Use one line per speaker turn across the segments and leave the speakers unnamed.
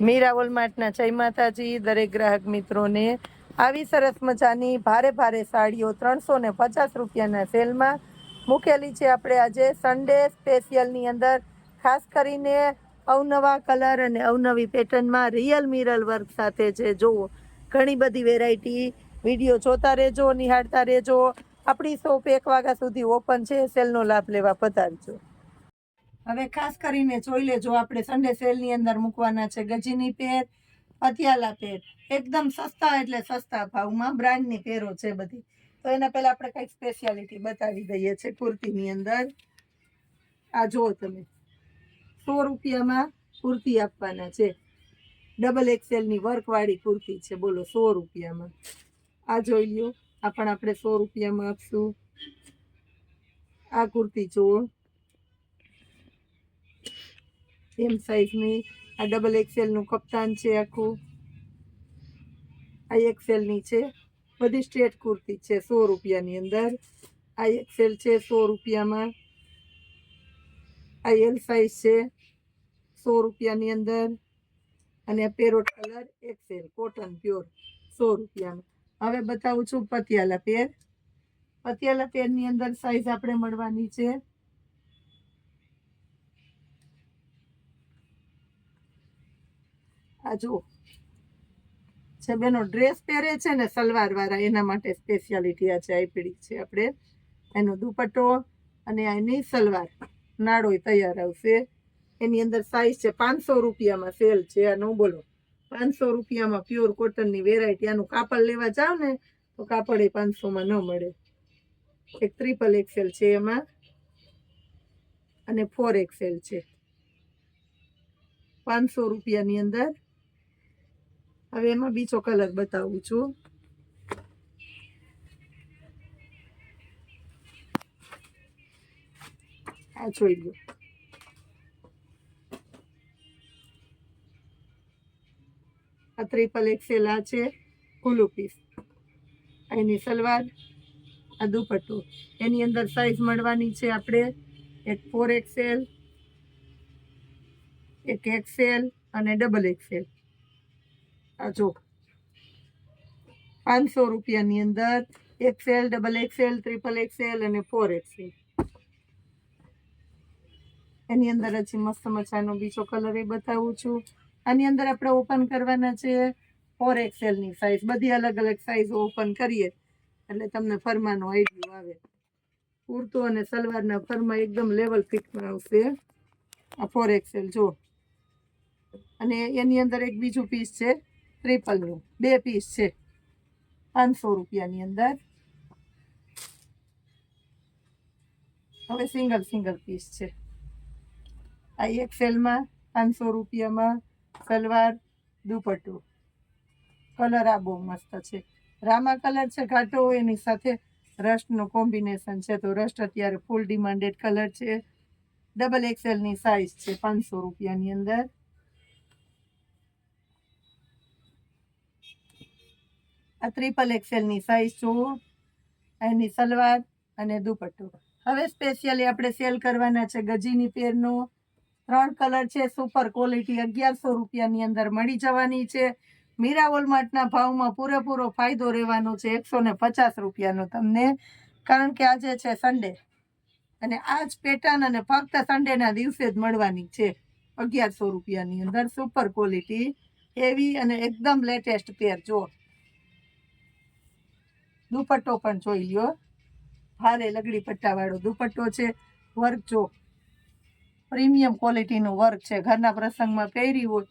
મીરા વોલમાર્ટના જય માતાજી, દરેક ગ્રાહક મિત્રોને. આવી સરસ મજાની ભારે ભારે સાડીઓ ત્રણસો ને પચાસ રૂપિયાના સેલમાં મૂકેલી છે આપણે આજે સન્ડે સ્પેશિયલની અંદર. ખાસ કરીને અવનવા કલર અને અવનવી પેટર્નમાં રિયલ મિરલ વર્ક સાથે છે. જુઓ, ઘણી બધી વેરાયટી વીડિયો જોતા રહેજો, નિહાળતા રહેજો. આપણી શોપ એક વાગ્યા સુધી ઓપન છે. સેલનો લાભ લેવા પધારજો. હવે ખાસ કરીને જોઈ લેજો, આપણે સન્ડે સેલની અંદર મૂકવાના છે ગજીની પેર પતિયાલા પેર. એકદમ સસ્તા એટલે સસ્તા ભાવમાં બ્રાન્ડની પેરો છે બધી. તો એના પહેલાં આપણે કંઈક સ્પેશિયાલિટી બતાવી દઈએ છે કુર્તીની અંદર. આ જુઓ તમે. સો રૂપિયામાં કુર્તી આપવાના છે. ડબલ એક્સેલની વર્કવાળી કુર્તી છે. બોલો, સો રૂપિયામાં. આ જોઈ લો આ પણ આપણે સો રૂપિયામાં આપશું. આ કુર્તી જુઓ. એમ સાઈઝની આ ડબલ એક્સેલનું કપ્તાન છે આખું. આ એક્સેલની છે. બધી સ્ટ્રેટ કુર્તી છે, સો રૂપિયાની અંદર. આ એક્સેલ છે સો રૂપિયામાં. આ એલ સાઈઝ છે, સો રૂપિયાની અંદર. અને આ parrot colour XL cotton pure સો રૂપિયામાં. હવે બતાવું છું પતિયાલા પેર પતિયાલા પેરની અંદર સાઈઝ આપણે મળવાની છે. આ જુઓ. છે બેનો ડ્રેસ પહેરે છે ને સલવાર વાળા, એના માટે સ્પેશિયાલિટી આ છે, આઈપીડી છે આપણે. એનો દુપટ્ટો અને એની સલવાર. નાળોય તૈયાર આવશે. એની અંદર સાઇઝ છે પાંચસો રૂપિયામાં સેલ છે આનું બોલો. પાંચસો રૂપિયામાં પ્યોર કોટનની વેરાયટી આનું કાપડ લેવા જાઓ ને, તો કાપડ એ પાંચસોમાં ન મળે. એક ટ્રિપલ એક્સેલ છે એમાં અને ફોર એક્સેલ છે. પાંચસો રૂપિયાની અંદર હવે એમાં બીજો કલર બતાવું છું. આ જોઈ લો. આ ટ્રિપલ એક્સેલ આ છે ખુલ્લું પીસ. એની સલવાર, આ દુપટ્ટો. એની અંદર સાઈઝ મળવાની છે આપણે એક ફોર એક્સેલ એક એક્સેલ અને ડબલ એક્સેલ આ જો. પાંચસો રૂપિયાની અંદર XL double XL triple XL અને ફોર એક્સેલ એની અંદર હજી મસ્ત મજાનો બીજો કલર એ બતાવું છું. આની અંદર આપણે ઓપન કરવાના છે ફોર એક્સેલની સાઇઝ બધી અલગ અલગ સાઇઝ ઓપન કરીએ. એટલે તમને ફરમાનો આઈડિયો આવે. કુર્તો અને સલવારના ફરમાં એકદમ લેવલ ફિટમાં આવશે. આ ફોર એક્સેલ જો. અને એની અંદર એક બીજું પીસ છે. ટ્રિપલનું બે પીસ છે. પાંચસો રૂપિયાની અંદર. હવે સિંગલ સિંગલ પીસ છે. આ એક્સેલમાં પાંચસો રૂપિયામાં સલવાર, દુપટ્ટો. કલર આ બહુ મસ્ત છે. રામા કલર છે, ઘાટો એની સાથે રસ્ટનું કોમ્બિનેશન છે. તો રસ્ટ અત્યારે ફૂલ ડિમાન્ડેડ કલર છે. ડબલ એક્સેલની સાઇઝ છે પાંચસો રૂપિયાની અંદર. આ ટ્રિપલ એક્સેલની સાઇઝ જુઓ. એની સલવાર અને દુપટ્ટો. હવે સ્પેશિયલી આપણે સેલ કરવાના છે ગજીની પેરનો ત્રણ કલર છે સુપર ક્વોલિટી અગિયારસો રૂપિયાની અંદર મળી જવાની છે. મીરા વોલમાર્ટના ભાવમાં પૂરેપૂરો ફાયદો રહેવાનો છે, એકસો ને પચાસ રૂપિયાનો તમને. કારણ કે આજે છે સન્ડે અને આ જ પેટર્ન અને ફક્ત સન્ડેના દિવસે જ મળવાની છે અગિયારસો રૂપિયાની અંદર સુપર ક્વોલિટી એવી અને એકદમ લેટેસ્ટ પેર જો દુપટ્ટો પણ જોઈ લ્યો. ભારે લગડી પટ્ટાવાળો દુપટ્ટો છે. વર્ક જો પ્રીમિયમ ક્વોલિટીનું વર્ક છે. ઘરના પ્રસંગમાં પહેરી હોય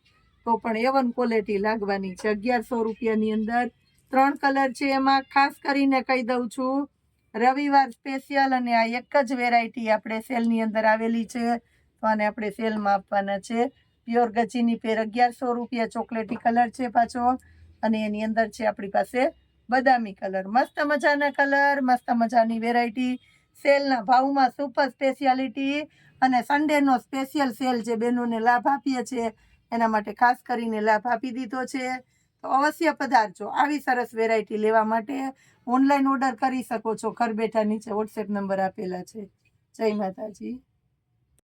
તો પણ એવન ક્વોલિટી લાગવાની છે. અગિયારસો રૂપિયાની અંદર ત્રણ કલર છે એમાં. ખાસ કરીને કહી દઉં છું, રવિવાર સ્પેશિયલ અને આ એક જ વેરાયટી આપણે સેલની અંદર આવેલી છે. તો આને આપણે સેલમાં આપવાના છે. પ્યોર ગજીની પેર અગિયારસો રૂપિયા ચોકલેટી કલર છે પાછો. અને એની અંદર છે આપણી પાસે બદામી કલર, મસ્ત મજાના કલર, મસ્ત મજાની વેરાયટી સેલના ભાવમાં સુપર સ્પેશિયાલિટી અને સન્ડેનો સ્પેશિયલ સેલ જે બહેનોને લાભ આપીએ છીએ, એના માટે ખાસ કરીને લાભ આપી દીધો છે. તો અવશ્ય પધારજો. આવી સરસ વેરાયટી લેવા માટે ઓનલાઈન ઓર્ડર કરી શકો છો. ઘર બેઠા નીચે વોટ્સએપ નંબર આપેલા છે. જય માતાજી.